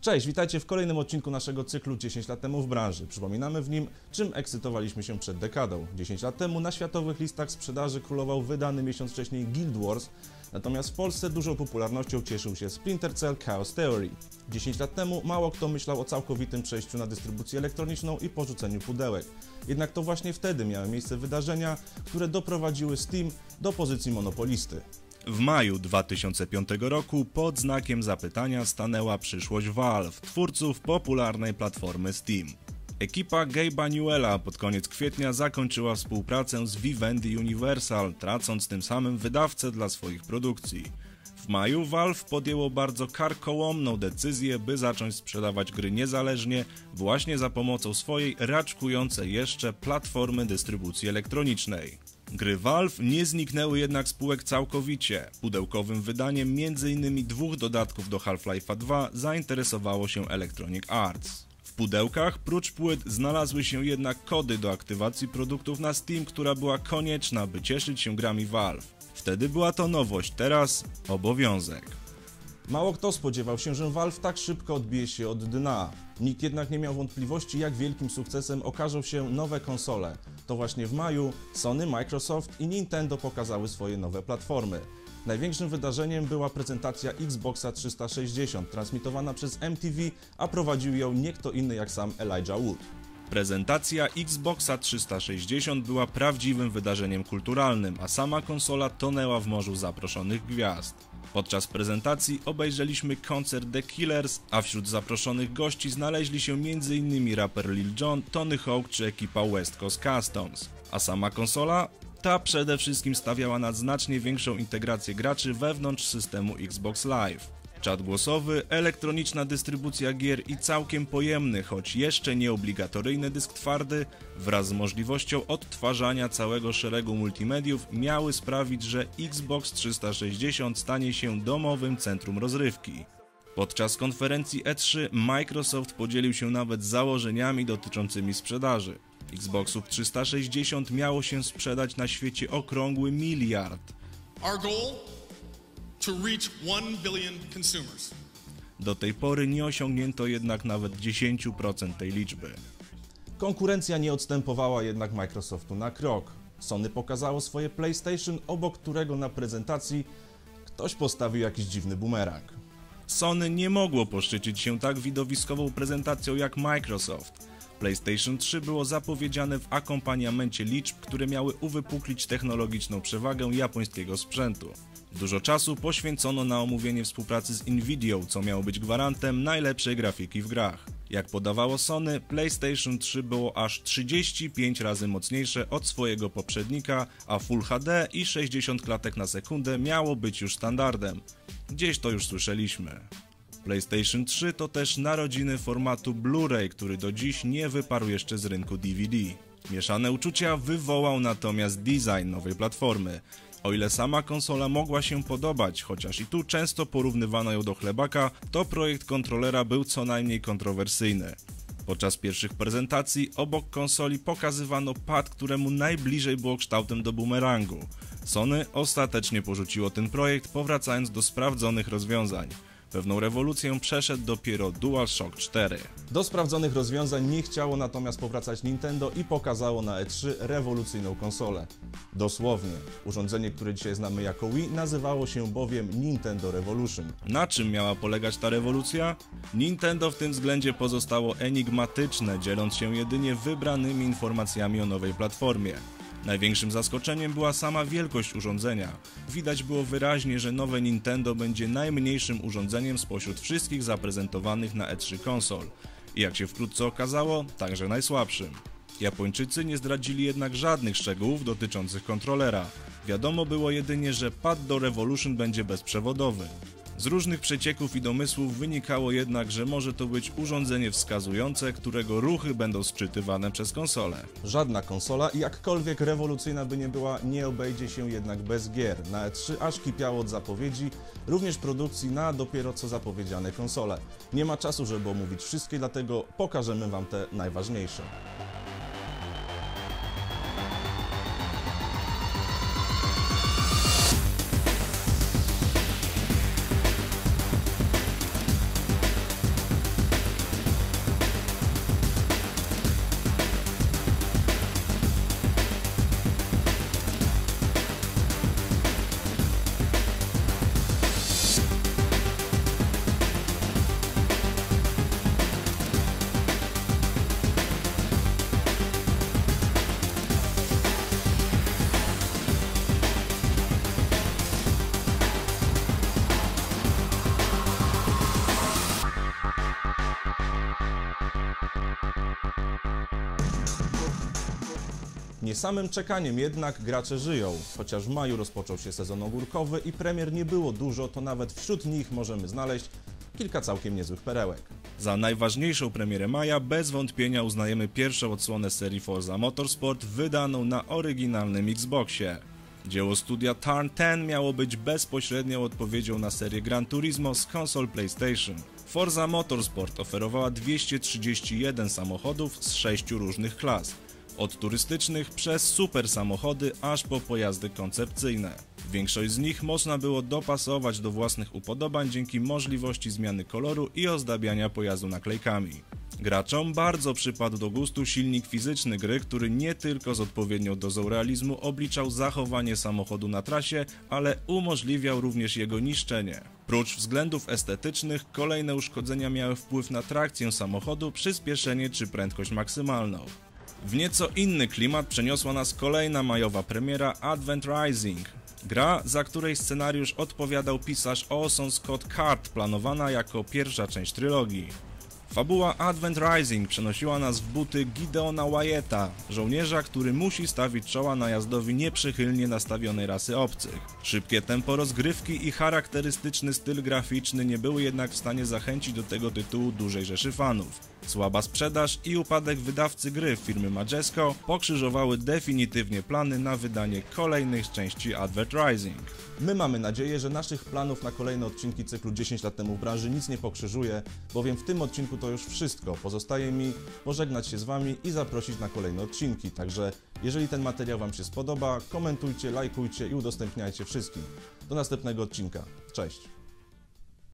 Cześć, witajcie w kolejnym odcinku naszego cyklu 10 lat temu w branży. Przypominamy w nim, czym ekscytowaliśmy się przed dekadą. 10 lat temu na światowych listach sprzedaży królował wydany miesiąc wcześniej Guild Wars, natomiast w Polsce dużą popularnością cieszył się Splinter Cell Chaos Theory. 10 lat temu mało kto myślał o całkowitym przejściu na dystrybucję elektroniczną i porzuceniu pudełek. Jednak to właśnie wtedy miały miejsce wydarzenia, które doprowadziły Steam do pozycji monopolisty. W maju 2005 roku pod znakiem zapytania stanęła przyszłość Valve, twórców popularnej platformy Steam. Ekipa Gabe'a Newella pod koniec kwietnia zakończyła współpracę z Vivendi Universal, tracąc tym samym wydawcę dla swoich produkcji. W maju Valve podjęło bardzo karkołomną decyzję, by zacząć sprzedawać gry niezależnie właśnie za pomocą swojej raczkującej jeszcze platformy dystrybucji elektronicznej. Gry Valve nie zniknęły jednak spółek całkowicie. Pudełkowym wydaniem m.in. dwóch dodatków do Half-Life'a 2 zainteresowało się Electronic Arts. W pudełkach prócz płyt znalazły się jednak kody do aktywacji produktów na Steam, która była konieczna, by cieszyć się grami Valve. Wtedy była to nowość, teraz obowiązek. Mało kto spodziewał się, że Valve tak szybko odbije się od dna. Nikt jednak nie miał wątpliwości, jak wielkim sukcesem okażą się nowe konsole. To właśnie w maju Sony, Microsoft i Nintendo pokazały swoje nowe platformy. Największym wydarzeniem była prezentacja Xboxa 360, transmitowana przez MTV, a prowadził ją nie kto inny jak sam Elijah Wood. Prezentacja Xboxa 360 była prawdziwym wydarzeniem kulturalnym, a sama konsola tonęła w morzu zaproszonych gwiazd. Podczas prezentacji obejrzeliśmy koncert The Killers, a wśród zaproszonych gości znaleźli się m.in. raper Lil Jon, Tony Hawk czy ekipa West Coast Customs. A sama konsola? Ta przede wszystkim stawiała na znacznie większą integrację graczy wewnątrz systemu Xbox Live. Czat głosowy, elektroniczna dystrybucja gier i całkiem pojemny, choć jeszcze nieobligatoryjny dysk twardy wraz z możliwością odtwarzania całego szeregu multimediów miały sprawić, że Xbox 360 stanie się domowym centrum rozrywki. Podczas konferencji E3 Microsoft podzielił się nawet założeniami dotyczącymi sprzedaży. Xboxów 360 miało się sprzedać na świecie okrągły miliard. Our goal to reach 1 billion consumers. Do tej pory nie osiągnięto jednak nawet 10% tej liczby. Konkurencja nie odstępowała jednak Microsoftu na krok. Sony pokazało swoje PlayStation, obok którego na prezentacji ktoś postawił jakiś dziwny bumerang. Sony nie mogło poszczycić się tak widowiskową prezentacją jak Microsoft. PlayStation 3 było zapowiedziane w akompaniamencie liczb, które miały uwypuklić technologiczną przewagę japońskiego sprzętu. Dużo czasu poświęcono na omówienie współpracy z Nvidią, co miało być gwarantem najlepszej grafiki w grach. Jak podawało Sony, PlayStation 3 było aż 35 razy mocniejsze od swojego poprzednika, a Full HD i 60 klatek na sekundę miało być już standardem. Gdzieś to już słyszeliśmy. PlayStation 3 to też narodziny formatu Blu-ray, który do dziś nie wyparł jeszcze z rynku DVD. Mieszane uczucia wywołał natomiast design nowej platformy. O ile sama konsola mogła się podobać, chociaż i tu często porównywano ją do chlebaka, to projekt kontrolera był co najmniej kontrowersyjny. Podczas pierwszych prezentacji obok konsoli pokazywano pad, któremu najbliżej było kształtem do bumerangu. Sony ostatecznie porzuciło ten projekt, powracając do sprawdzonych rozwiązań. Pewną rewolucję przeszedł dopiero DualShock 4. Do sprawdzonych rozwiązań nie chciało natomiast powracać Nintendo i pokazało na E3 rewolucyjną konsolę. Dosłownie. Urządzenie, które dzisiaj znamy jako Wii, nazywało się bowiem Nintendo Revolution. Na czym miała polegać ta rewolucja? Nintendo w tym względzie pozostało enigmatyczne, dzieląc się jedynie wybranymi informacjami o nowej platformie. Największym zaskoczeniem była sama wielkość urządzenia. Widać było wyraźnie, że nowe Nintendo będzie najmniejszym urządzeniem spośród wszystkich zaprezentowanych na E3 konsol. I jak się wkrótce okazało, także najsłabszym. Japończycy nie zdradzili jednak żadnych szczegółów dotyczących kontrolera. Wiadomo było jedynie, że pad do Revolution będzie bezprzewodowy. Z różnych przecieków i domysłów wynikało jednak, że może to być urządzenie wskazujące, którego ruchy będą sczytywane przez konsolę. Żadna konsola, jakkolwiek rewolucyjna by nie była, nie obejdzie się jednak bez gier. Na E3 aż kipiało od zapowiedzi, również produkcji na dopiero co zapowiedziane konsole. Nie ma czasu, żeby omówić wszystkie, dlatego pokażemy Wam te najważniejsze. Nie samym czekaniem jednak gracze żyją. Chociaż w maju rozpoczął się sezon ogórkowy i premier nie było dużo, to nawet wśród nich możemy znaleźć kilka całkiem niezłych perełek. Za najważniejszą premierę maja bez wątpienia uznajemy pierwszą odsłonę serii Forza Motorsport wydaną na oryginalnym Xboxie. Dzieło studia Tarn 10 miało być bezpośrednią odpowiedzią na serię Gran Turismo z konsol PlayStation. Forza Motorsport oferowała 231 samochodów z sześciu różnych klas. Od turystycznych przez super samochody aż po pojazdy koncepcyjne. Większość z nich można było dopasować do własnych upodobań dzięki możliwości zmiany koloru i ozdabiania pojazdu naklejkami. Graczom bardzo przypadł do gustu silnik fizyczny gry, który nie tylko z odpowiednią dozą realizmu obliczał zachowanie samochodu na trasie, ale umożliwiał również jego niszczenie. Prócz względów estetycznych, kolejne uszkodzenia miały wpływ na trakcję samochodu, przyspieszenie czy prędkość maksymalną. W nieco inny klimat przeniosła nas kolejna majowa premiera Advent Rising. Gra, za której scenariusz odpowiadał pisarz Orson Scott Card, planowana jako pierwsza część trylogii. Fabuła Advent Rising przenosiła nas w buty Gideona Wyetta, żołnierza, który musi stawić czoła najazdowi nieprzychylnie nastawionej rasy obcych. Szybkie tempo rozgrywki i charakterystyczny styl graficzny nie były jednak w stanie zachęcić do tego tytułu dużej rzeszy fanów. Słaba sprzedaż i upadek wydawcy gry firmy Majesco pokrzyżowały definitywnie plany na wydanie kolejnych części Advent Rising. My mamy nadzieję, że naszych planów na kolejne odcinki cyklu 10 lat temu w branży nic nie pokrzyżuje, bowiem w tym odcinku to już wszystko. Pozostaje mi pożegnać się z Wami i zaprosić na kolejne odcinki. Także jeżeli ten materiał Wam się spodoba, komentujcie, lajkujcie i udostępniajcie wszystkim. Do następnego odcinka. Cześć!